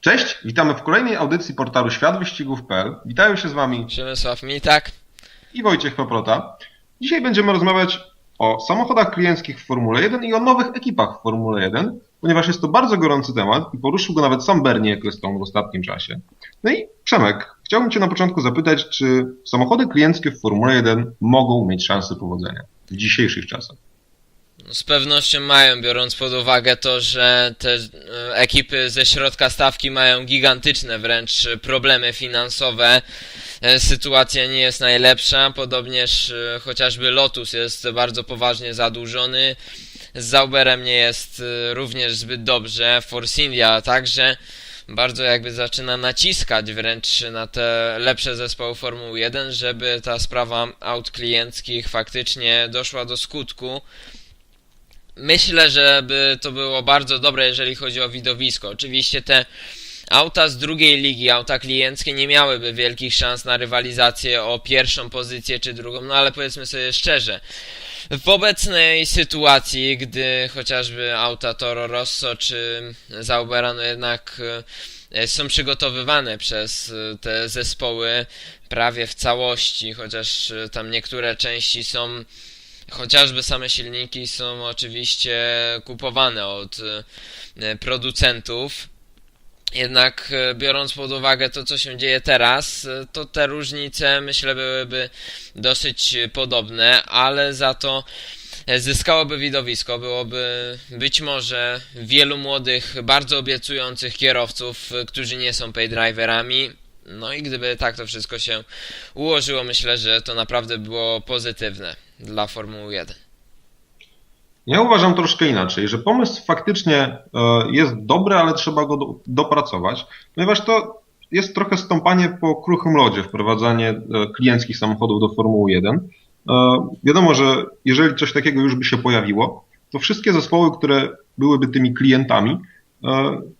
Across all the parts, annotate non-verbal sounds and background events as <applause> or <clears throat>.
Cześć, witamy w kolejnej audycji portalu światwyścigów.pl. Witają się z Wami Przemysław Mitak. i Wojciech Paprota. Dzisiaj będziemy rozmawiać o samochodach klienckich w Formule 1 i o nowych ekipach w Formule 1, ponieważ jest to bardzo gorący temat i poruszył go nawet sam Bernie Ecclestone w ostatnim czasie. No i Przemek, chciałbym Cię na początku zapytać, czy samochody klienckie w Formule 1 mogą mieć szansę powodzenia w dzisiejszych czasach? Z pewnością mają, biorąc pod uwagę to, że te e, ekipy ze środka stawki mają gigantyczne wręcz problemy finansowe. E, Sytuacja nie jest najlepsza, podobnież e, chociażby Lotus jest bardzo poważnie zadłużony. Z Zauberem nie jest również zbyt dobrze. Force India także bardzo jakby zaczyna naciskać wręcz na te lepsze zespoły Formuły 1, żeby ta sprawa aut klienckich faktycznie doszła do skutku. Myślę, że by to było bardzo dobre, jeżeli chodzi o widowisko. Oczywiście te auta z drugiej ligi, auta klienckie nie miałyby wielkich szans na rywalizację o pierwszą pozycję czy drugą, no ale powiedzmy sobie szczerze, w obecnej sytuacji, gdy chociażby auta Toro Rosso czy Zaubera, no jednak e, są przygotowywane przez e, te zespoły prawie w całości, chociaż e, tam niektóre części są Chociażby same silniki są oczywiście kupowane od e, producentów. Jednak e, biorąc pod uwagę to, co się dzieje teraz, e, to te różnice myślę byłyby dosyć podobne, ale za to zyskałoby widowisko. Byłoby być może wielu młodych, bardzo obiecujących kierowców, którzy nie są paydriverami. No i gdyby tak to wszystko się ułożyło, myślę, że to naprawdę było pozytywne dla Formuły 1. Ja uważam troszkę inaczej, że pomysł faktycznie e, jest dobry, ale trzeba go do, dopracować, ponieważ to jest trochę stąpanie po kruchym lodzie, wprowadzanie e, klienckich samochodów do Formuły 1. E, Wiadomo, że jeżeli coś takiego już by się pojawiło, to wszystkie zespoły, które byłyby tymi klientami,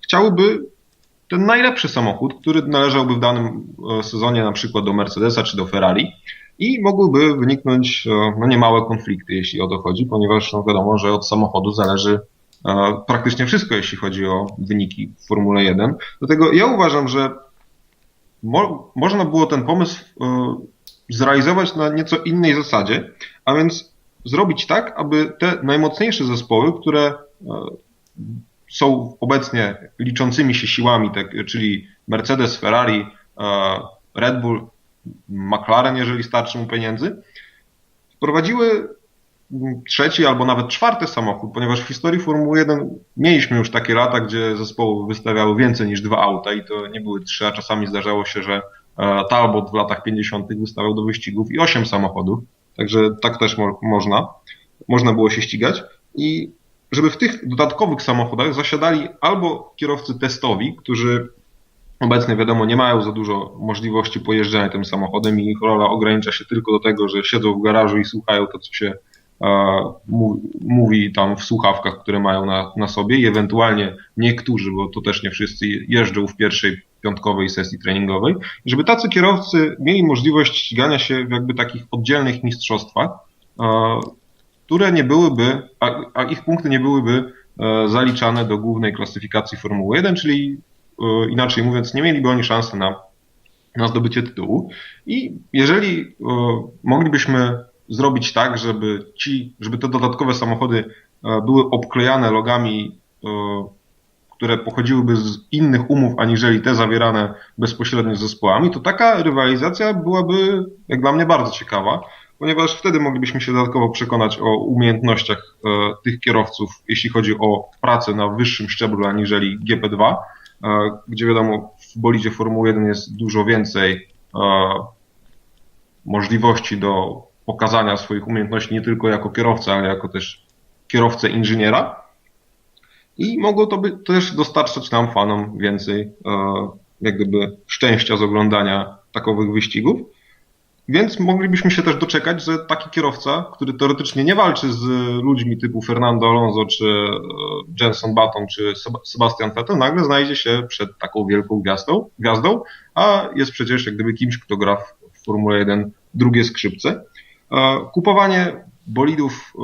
chciałyby ten najlepszy samochód, który należałby w danym e, sezonie na przykład do Mercedesa czy do Ferrari i mogłyby wyniknąć e, no, niemałe konflikty, jeśli o to chodzi, ponieważ no, wiadomo, że od samochodu zależy e, praktycznie wszystko, jeśli chodzi o wyniki w Formule 1. Dlatego ja uważam, że mo można było ten pomysł zrealizować na nieco innej zasadzie, a więc zrobić tak, aby te najmocniejsze zespoły, które są obecnie liczącymi się siłami, tak, czyli Mercedes, Ferrari, e, Red Bull, McLaren, jeżeli starczy mu pieniędzy, wprowadziły trzeci albo nawet czwarty samochód, ponieważ w historii Formuły 1 mieliśmy już takie lata, gdzie zespoły wystawiały więcej niż dwa auta i to nie były trzy, a czasami zdarzało się, że e, Talbot w latach 50. wystawiał do wyścigów i osiem samochodów, także tak też mo można, można było się ścigać i żeby w tych dodatkowych samochodach zasiadali albo kierowcy testowi, którzy obecnie wiadomo nie mają za dużo możliwości pojeżdżania tym samochodem i ich rola ogranicza się tylko do tego, że siedzą w garażu i słuchają to, co się mówi tam w słuchawkach, które mają na, na sobie i ewentualnie niektórzy, bo to też nie wszyscy jeżdżą w pierwszej piątkowej sesji treningowej, żeby tacy kierowcy mieli możliwość ścigania się w jakby takich oddzielnych mistrzostwach, które nie byłyby, a, a ich punkty nie byłyby e, zaliczane do głównej klasyfikacji Formuły 1, czyli e, inaczej mówiąc, nie mieliby oni szansy na, na zdobycie tytułu. I jeżeli e, moglibyśmy zrobić tak, żeby ci, żeby te dodatkowe samochody były obklejane logami, które pochodziłyby z innych umów, aniżeli te zawierane bezpośrednio z zespołami, to taka rywalizacja byłaby, jak dla mnie, bardzo ciekawa ponieważ wtedy moglibyśmy się dodatkowo przekonać o umiejętnościach e, tych kierowców, jeśli chodzi o pracę na wyższym szczeblu aniżeli GP2, e, gdzie wiadomo w bolidzie Formuły 1 jest dużo więcej e, możliwości do pokazania swoich umiejętności nie tylko jako kierowca, ale jako też kierowcę inżyniera. I mogło to by też dostarczać nam, fanom, więcej jak gdyby szczęścia z oglądania takowych wyścigów. Więc moglibyśmy się też doczekać, że taki kierowca, który teoretycznie nie walczy z ludźmi typu Fernando Alonso, czy e, Jenson Button, czy Seb- Sebastian Vettel, nagle znajdzie się przed taką wielką gwiazdą, gwiazdą, a jest przecież jak gdyby kimś, kto gra w Formule 1 drugie skrzypce. E, Kupowanie bolidów e,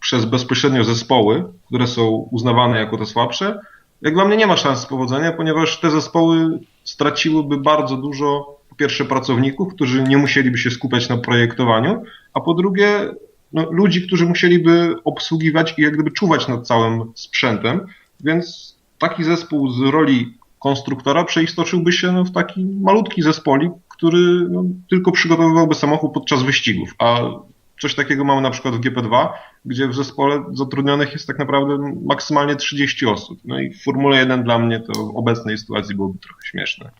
przez bezpośrednio zespoły, które są uznawane jako te słabsze, jak dla mnie nie ma szans powodzenia, ponieważ te zespoły straciłyby bardzo dużo, pierwsze pracowników, którzy nie musieliby się skupiać na projektowaniu, a po drugie no, ludzi, którzy musieliby obsługiwać i jak gdyby czuwać nad całym sprzętem, więc taki zespół z roli konstruktora przeistoczyłby się no, w taki malutki zespolik, który no, tylko przygotowywałby samochód podczas wyścigów, a coś takiego mamy na przykład w GP2, gdzie w zespole zatrudnionych jest tak naprawdę maksymalnie 30 osób. No i w Formule 1 dla mnie to w obecnej sytuacji byłoby trochę śmieszne.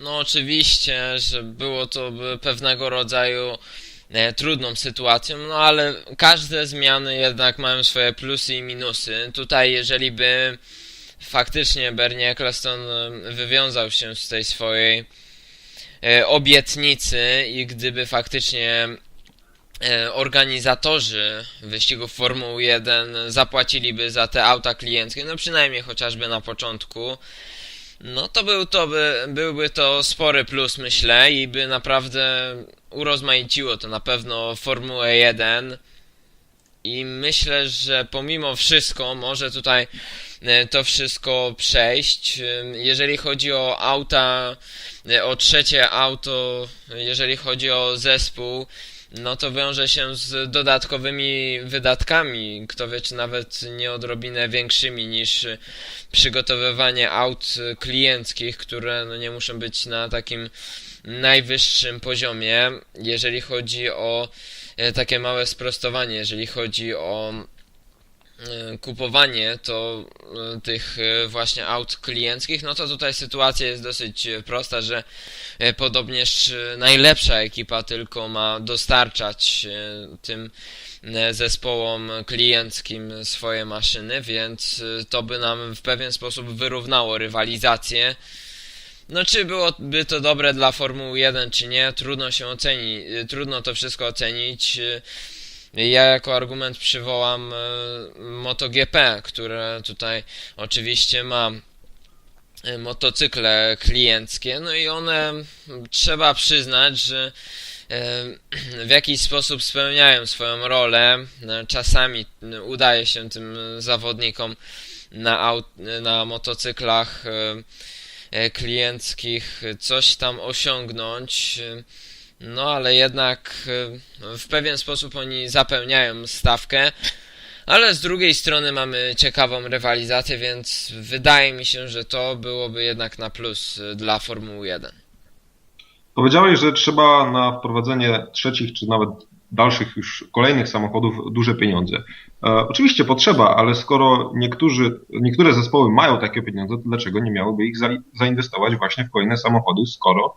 No oczywiście, że było to pewnego rodzaju e, trudną sytuacją, no ale każde zmiany jednak mają swoje plusy i minusy. Tutaj jeżeli by faktycznie Bernie Eccleston wywiązał się z tej swojej e, obietnicy i gdyby faktycznie e, organizatorzy wyścigów Formuły 1 zapłaciliby za te auta klienckie, no przynajmniej chociażby na początku, no to był to by, byłby to spory plus myślę i by naprawdę urozmaiciło to na pewno Formułę 1 i myślę, że pomimo wszystko może tutaj e, to wszystko przejść. E, Jeżeli chodzi o auta, e, o trzecie auto, jeżeli chodzi o zespół, no to wiąże się z dodatkowymi wydatkami, kto wie czy nawet nie odrobinę większymi niż przygotowywanie aut klienckich, które no nie muszą być na takim najwyższym poziomie, jeżeli chodzi o e, takie małe sprostowanie, jeżeli chodzi o kupowanie to e, tych e, właśnie aut klienckich, no to tutaj sytuacja jest dosyć e, prosta, że e, podobnież e, najlepsza ekipa tylko ma dostarczać e, tym e, zespołom klienckim swoje maszyny, więc e, to by nam w pewien sposób wyrównało rywalizację. No czy byłoby to dobre dla Formuły 1 czy nie, trudno się oceni, y, trudno to wszystko ocenić. Ja jako argument przywołam y, MotoGP, które tutaj oczywiście ma y, motocykle klienckie, no i one trzeba przyznać, że y, <clears throat> w jakiś sposób spełniają swoją rolę. Czasami udaje się tym zawodnikom na, na motocyklach e, klienckich coś tam osiągnąć. No ale jednak e, w pewien sposób oni zapełniają stawkę. Ale z drugiej strony mamy ciekawą rywalizację, więc wydaje mi się, że to byłoby jednak na plus e, dla Formuły 1. Powiedziałeś, że trzeba na wprowadzenie trzecich czy nawet dalszych już kolejnych samochodów duże pieniądze. E, oczywiście potrzeba, ale skoro niektórzy, niektóre zespoły mają takie pieniądze, to dlaczego nie miałyby ich za, zainwestować właśnie w kolejne samochody, skoro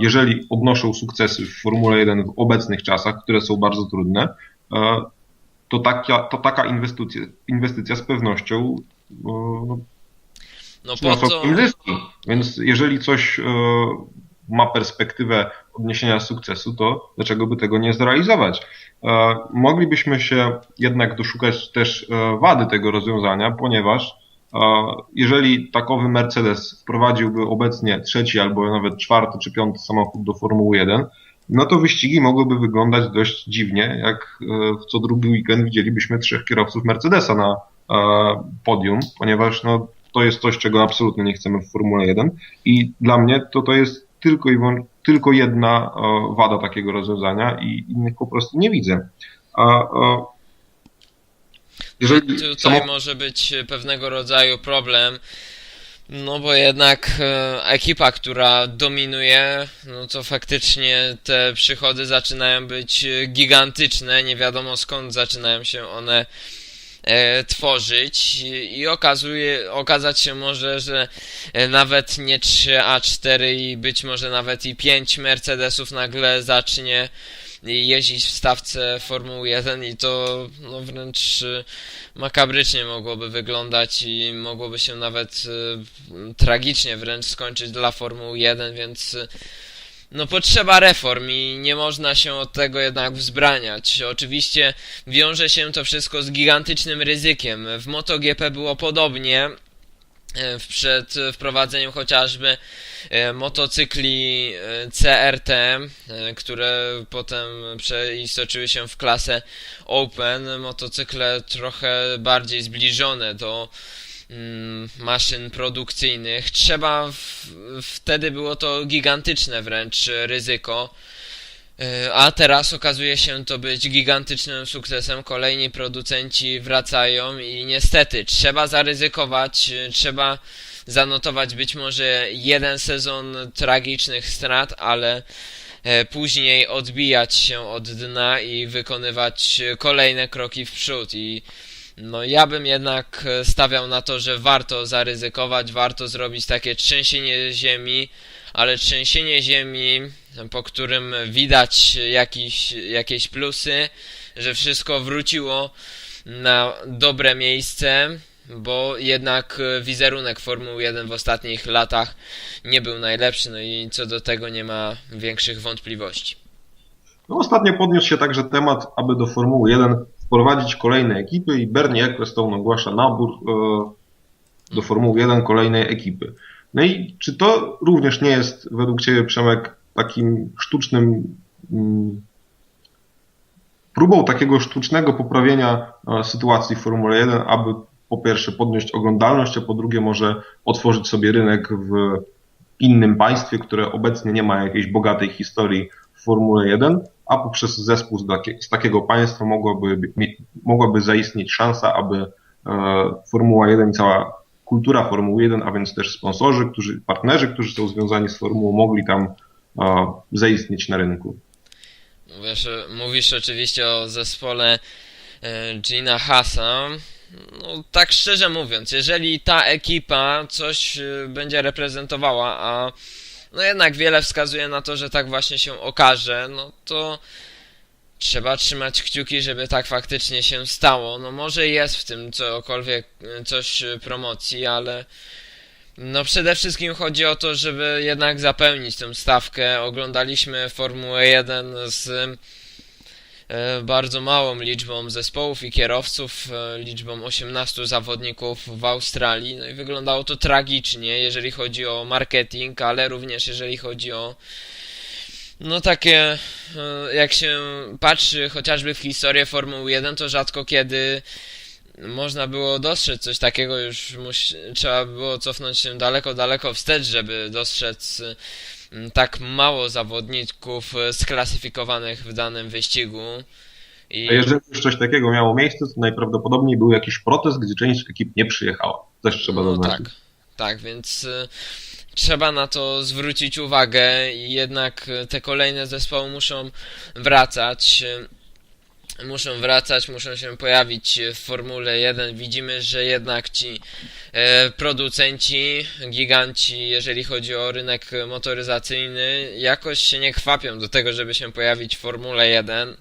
jeżeli odnoszą sukcesy w Formule 1 w obecnych czasach, które są bardzo trudne, e, to taka, to taka inwestycja, inwestycja z pewnością e, no, po co... zyski. Więc jeżeli coś e, ma perspektywę odniesienia sukcesu, to dlaczego by tego nie zrealizować? E, Moglibyśmy się jednak doszukać też e, wady tego rozwiązania, ponieważ e, jeżeli takowy Mercedes wprowadziłby obecnie trzeci albo nawet czwarty czy piąty samochód do Formuły 1, no to wyścigi mogłyby wyglądać dość dziwnie, jak e, w co drugi weekend widzielibyśmy trzech kierowców Mercedesa na e, podium, ponieważ no, to jest coś, czego absolutnie nie chcemy w Formule 1 i dla mnie to to jest tylko i wyłą- tylko jedna e, wada takiego rozwiązania i innych po prostu nie widzę. A, e, jeżeli Tutaj samochód może być pewnego rodzaju problem, no bo jednak e, ekipa, która dominuje, no to faktycznie te przychody zaczynają być gigantyczne, nie wiadomo skąd zaczynają się one e, tworzyć. I, i okazuje, okazać się może, że e, nawet nie 3, a 4 i być może nawet i 5 Mercedesów nagle zacznie jeździć w stawce Formuły 1 i to no wręcz e, makabrycznie mogłoby wyglądać i mogłoby się nawet e, tragicznie wręcz skończyć dla Formuły 1, więc e, no potrzeba reform i nie można się od tego jednak wzbraniać. Oczywiście wiąże się to wszystko z gigantycznym ryzykiem. W MotoGP było podobnie przed wprowadzeniem chociażby e, motocykli e, CRT, e, które potem przeistoczyły się w klasę Open, motocykle trochę bardziej zbliżone do mm, maszyn produkcyjnych. Trzeba, w, wtedy było to gigantyczne wręcz ryzyko. Y, A teraz okazuje się to być gigantycznym sukcesem. Kolejni producenci wracają i niestety trzeba zaryzykować, y, trzeba zanotować być może jeden sezon tragicznych strat, ale e, później odbijać się od dna i wykonywać e, kolejne kroki w przód i no ja bym jednak e, stawiał na to, że warto zaryzykować, warto zrobić takie trzęsienie ziemi, ale trzęsienie ziemi, po którym widać jakiś, jakieś plusy, że wszystko wróciło na dobre miejsce, bo jednak wizerunek Formuły 1 w ostatnich latach nie był najlepszy, no i co do tego nie ma większych wątpliwości. No, ostatnio podniósł się także temat, aby do Formuły 1 wprowadzić kolejne ekipy i Bernie Ecclestone ogłasza nabór e, do Formuły 1 kolejnej ekipy. No i czy to również nie jest według Ciebie, Przemek, takim sztucznym mm, próbą takiego sztucznego poprawienia e, sytuacji w Formule 1, aby po pierwsze podnieść oglądalność, a po drugie może otworzyć sobie rynek w innym państwie, które obecnie nie ma jakiejś bogatej historii w Formule 1, a poprzez zespół z, takie, z takiego państwa mogłaby, mogłaby zaistnieć szansa, aby e, Formuła 1 i cała kultura Formuły 1, a więc też sponsorzy, którzy, partnerzy, którzy są związani z Formułą, mogli tam zaistnieć na rynku. Mówisz oczywiście o zespole e, Gina Hasa. No, tak szczerze mówiąc, jeżeli ta ekipa coś e, będzie reprezentowała, a no jednak wiele wskazuje na to, że tak właśnie się okaże, no to trzeba trzymać kciuki, żeby tak faktycznie się stało. No może jest w tym cokolwiek, e, coś e, promocji, ale no przede wszystkim chodzi o to, żeby jednak zapełnić tę stawkę. Oglądaliśmy Formułę 1 z e, bardzo małą liczbą zespołów i kierowców, liczbą 18 zawodników w Australii. No i wyglądało to tragicznie, jeżeli chodzi o marketing, ale również jeżeli chodzi o no takie, e, jak się patrzy chociażby w historię Formuły 1, to rzadko kiedy można było dostrzec coś takiego, już trzeba było cofnąć się daleko, daleko wstecz, żeby dostrzec tak mało zawodników e, sklasyfikowanych w danym wyścigu. I... A jeżeli już coś takiego miało miejsce, to najprawdopodobniej był jakiś protest, gdzie część ekip nie przyjechała. Też trzeba no zaznaczyć. Tak, tak, więc y, trzeba na to zwrócić uwagę i jednak e, te kolejne zespoły muszą wracać muszą wracać, muszą się pojawić w Formule 1. Widzimy, że jednak ci e, producenci, giganci, jeżeli chodzi o rynek motoryzacyjny, jakoś się nie chwapią do tego, żeby się pojawić w Formule 1.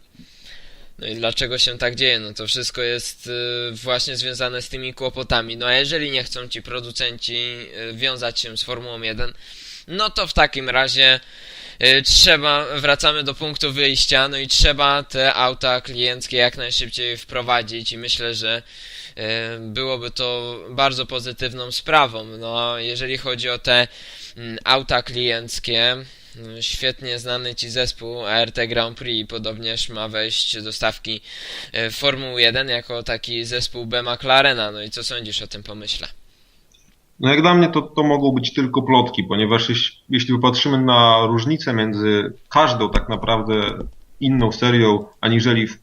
No i dlaczego się tak dzieje? No to wszystko jest e, właśnie związane z tymi kłopotami. No a jeżeli nie chcą ci producenci e, wiązać się z Formułą 1, no to w takim razie Y, trzeba, wracamy do punktu wyjścia, no i trzeba te auta klienckie jak najszybciej wprowadzić i myślę, że y, byłoby to bardzo pozytywną sprawą. No, jeżeli chodzi o te mm, auta klienckie, y, świetnie znany Ci zespół ART Grand Prix podobnież ma wejść do stawki Formuły 1 jako taki zespół B McLarena. No i co sądzisz o tym pomyśle? No jak dla mnie to, to mogą być tylko plotki, ponieważ jeśli, jeśli popatrzymy na różnicę między każdą tak naprawdę inną serią, aniżeli w,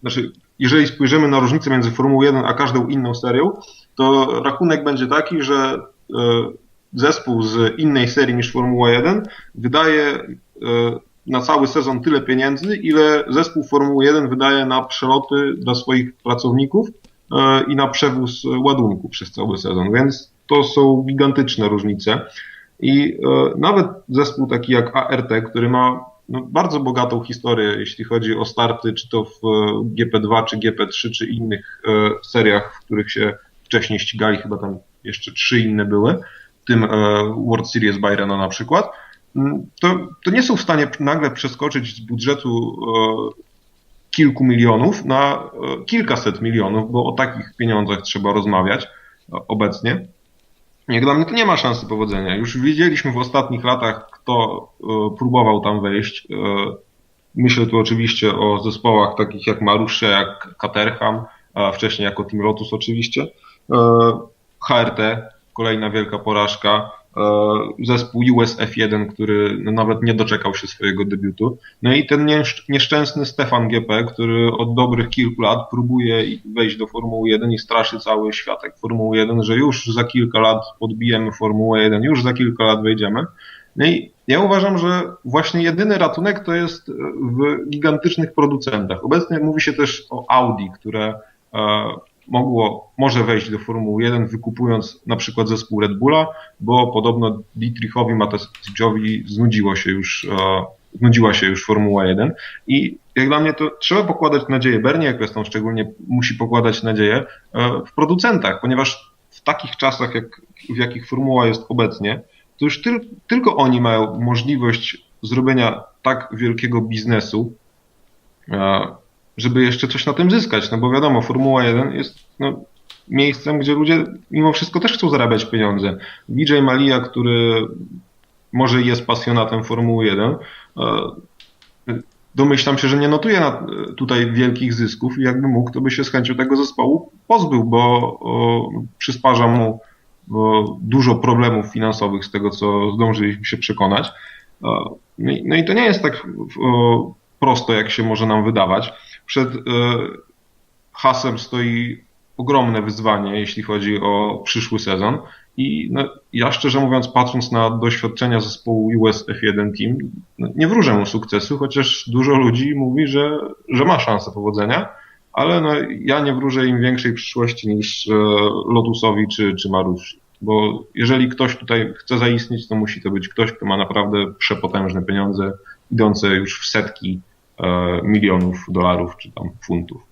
znaczy, jeżeli spojrzymy na różnicę między Formułą 1 a każdą inną serią, to rachunek będzie taki, że e, zespół z innej serii niż Formuła 1 wydaje e, na cały sezon tyle pieniędzy, ile zespół Formuły 1 wydaje na przeloty dla swoich pracowników e, i na przewóz ładunku przez cały sezon. Więc to są gigantyczne różnice. I e, nawet zespół taki jak ART, który ma no, bardzo bogatą historię, jeśli chodzi o starty, czy to w GP2, czy GP3, czy innych seriach, w których się wcześniej ścigali, chyba tam jeszcze trzy inne były, tym e, World Series Byrona na przykład, to, to nie są w stanie nagle przeskoczyć z budżetu kilku milionów na kilkaset milionów, bo o takich pieniądzach trzeba rozmawiać obecnie. Jak dla mnie to nie ma szansy powodzenia. Już widzieliśmy w ostatnich latach, kto e, próbował tam wejść. E, myślę tu oczywiście o zespołach takich jak Marussia, jak Caterham, a wcześniej jako Team Lotus oczywiście. E, HRT, kolejna wielka porażka. E, zespół US F1, który no, nawet nie doczekał się swojego debiutu. No i ten nieszczęsny Stefan GP, który od dobrych kilku lat próbuje wejść do Formuły 1 i straszy cały światek Formuły 1, że już za kilka lat podbijemy Formułę 1, już za kilka lat wejdziemy. No i ja uważam, że właśnie jedyny ratunek to jest w gigantycznych producentach. Obecnie mówi się też o Audi, które e, mogło, może wejść do Formuły 1 wykupując na przykład zespół Red Bulla, bo podobno Dietrichowi Matesiczowi znudziło się już, e, znudziła się już Formuła 1 i jak dla mnie to trzeba pokładać nadzieję, Bernie Eccleston szczególnie musi pokładać nadzieję e, w producentach, ponieważ w takich czasach, jak, w jakich Formuła jest obecnie, to już tyl, tylko oni mają możliwość zrobienia tak wielkiego biznesu, e, żeby jeszcze coś na tym zyskać, no bo wiadomo, Formuła 1 jest no, miejscem, gdzie ludzie mimo wszystko też chcą zarabiać pieniądze. BJ Malia, który może jest pasjonatem Formuły 1, e, domyślam się, że nie notuje na, tutaj wielkich zysków i jakby mógł, to by się z chęcią tego zespołu pozbył, bo przysparza mu dużo problemów finansowych z tego, co zdążyliśmy się przekonać. O, no, i, no, i, to nie jest tak prosto, jak się może nam wydawać przed e, hasem stoi ogromne wyzwanie, jeśli chodzi o przyszły sezon. I no, ja szczerze mówiąc, patrząc na doświadczenia zespołu US F1 Team, no, nie wróżę mu sukcesu, chociaż dużo ludzi mówi, że, że ma szansę powodzenia, ale no, ja nie wróżę im większej przyszłości niż e, Lotusowi czy, czy Marusi. Bo jeżeli ktoś tutaj chce zaistnieć, to musi to być ktoś, kto ma naprawdę przepotężne pieniądze, idące już w setki milionów dolarów czy tam funtów.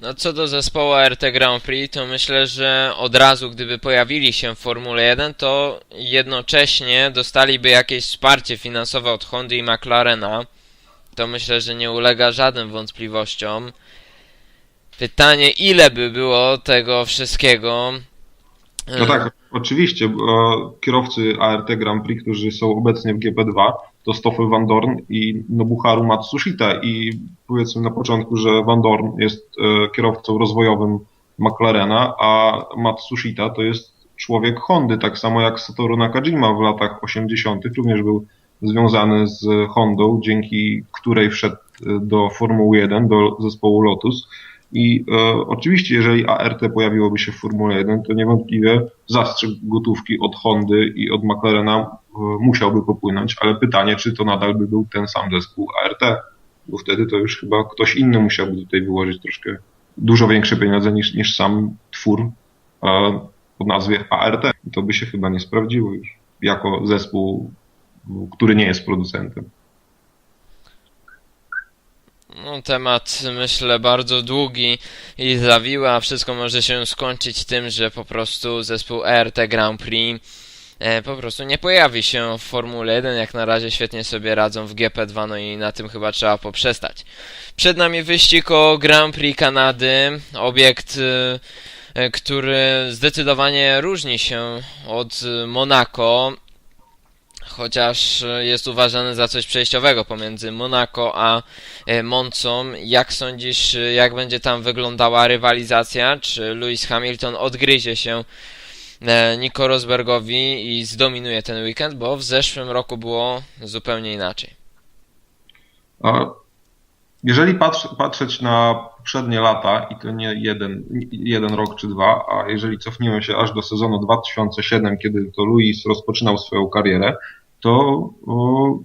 No co do zespołu RT Grand Prix, to myślę, że od razu gdyby pojawili się w Formule 1, to jednocześnie dostaliby jakieś wsparcie finansowe od Hondy i McLarena. To myślę, że nie ulega żadnym wątpliwościom. Pytanie, ile by było tego wszystkiego? No tak, oczywiście. Kierowcy ART Grand Prix, którzy są obecnie w GP2, to Stoffel Van Dorn i Nobuharu Matsushita i powiedzmy na początku, że Van Dorn jest e, kierowcą rozwojowym McLarena, a Matsushita to jest człowiek Hondy, tak samo jak Satoru Nakajima w latach 80. również był związany z Hondą, dzięki której wszedł e, do Formuły 1, do zespołu Lotus. I e, oczywiście, jeżeli ART pojawiłoby się w Formule 1, to niewątpliwie zastrzyk gotówki od Hondy i od McLarena musiałby popłynąć, ale pytanie, czy to nadal by był ten sam zespół ART, bo wtedy to już chyba ktoś inny musiałby tutaj wyłożyć troszkę dużo większe pieniądze niż, niż sam twór e, o nazwie ART. To by się chyba nie sprawdziło już jako zespół, który nie jest producentem. No, temat myślę bardzo długi i zawiły, a wszystko może się skończyć tym, że po prostu zespół ERT Grand Prix e, po prostu nie pojawi się w Formule 1, jak na razie świetnie sobie radzą w GP2, no i na tym chyba trzeba poprzestać. Przed nami wyścig o Grand Prix Kanady, obiekt, e, e który zdecydowanie różni się od Monaco, chociaż jest uważany za coś przejściowego pomiędzy Monaco a e, Moncą. Jak sądzisz, jak będzie tam wyglądała rywalizacja? Czy Lewis Hamilton odgryzie się e, Nico Rosbergowi i zdominuje ten weekend, bo w zeszłym roku było zupełnie inaczej. Jeżeli patrz, patrzeć na poprzednie lata, i to nie jeden, jeden rok czy dwa, a jeżeli cofniemy się aż do sezonu 2007, kiedy to Luis rozpoczynał swoją karierę, to o,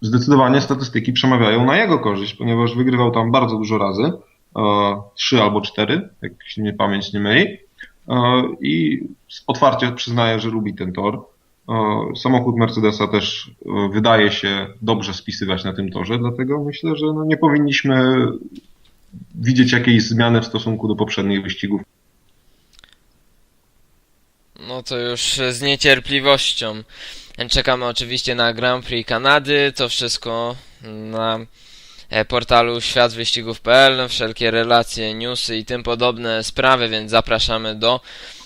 zdecydowanie statystyki przemawiają na jego korzyść, ponieważ wygrywał tam bardzo dużo razy, trzy albo cztery, jak się mnie pamięć nie myli, i otwarcie przyznaje, że lubi ten tor. Samochód Mercedesa też wydaje się dobrze spisywać na tym torze, dlatego myślę, że no nie powinniśmy widzieć jakiejś zmiany w stosunku do poprzednich wyścigów. No to już z niecierpliwością Czekamy oczywiście na Grand Prix Kanady, to wszystko na e, portalu światwyścigów.pl, wszelkie relacje, newsy i tym podobne sprawy, więc zapraszamy do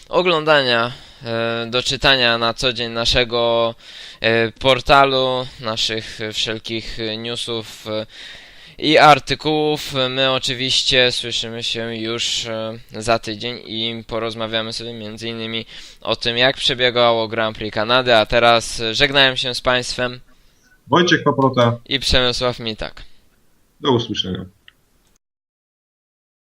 oglądania, e, do czytania na co dzień naszego e, portalu, naszych wszelkich newsów i artykułów. My oczywiście słyszymy się już e, za tydzień i porozmawiamy sobie między innymi o tym, jak przebiegało Grand Prix Kanady, a teraz e, żegnałem się z Państwem Wojciech Paprota, i Przemysław Mitak. Do usłyszenia.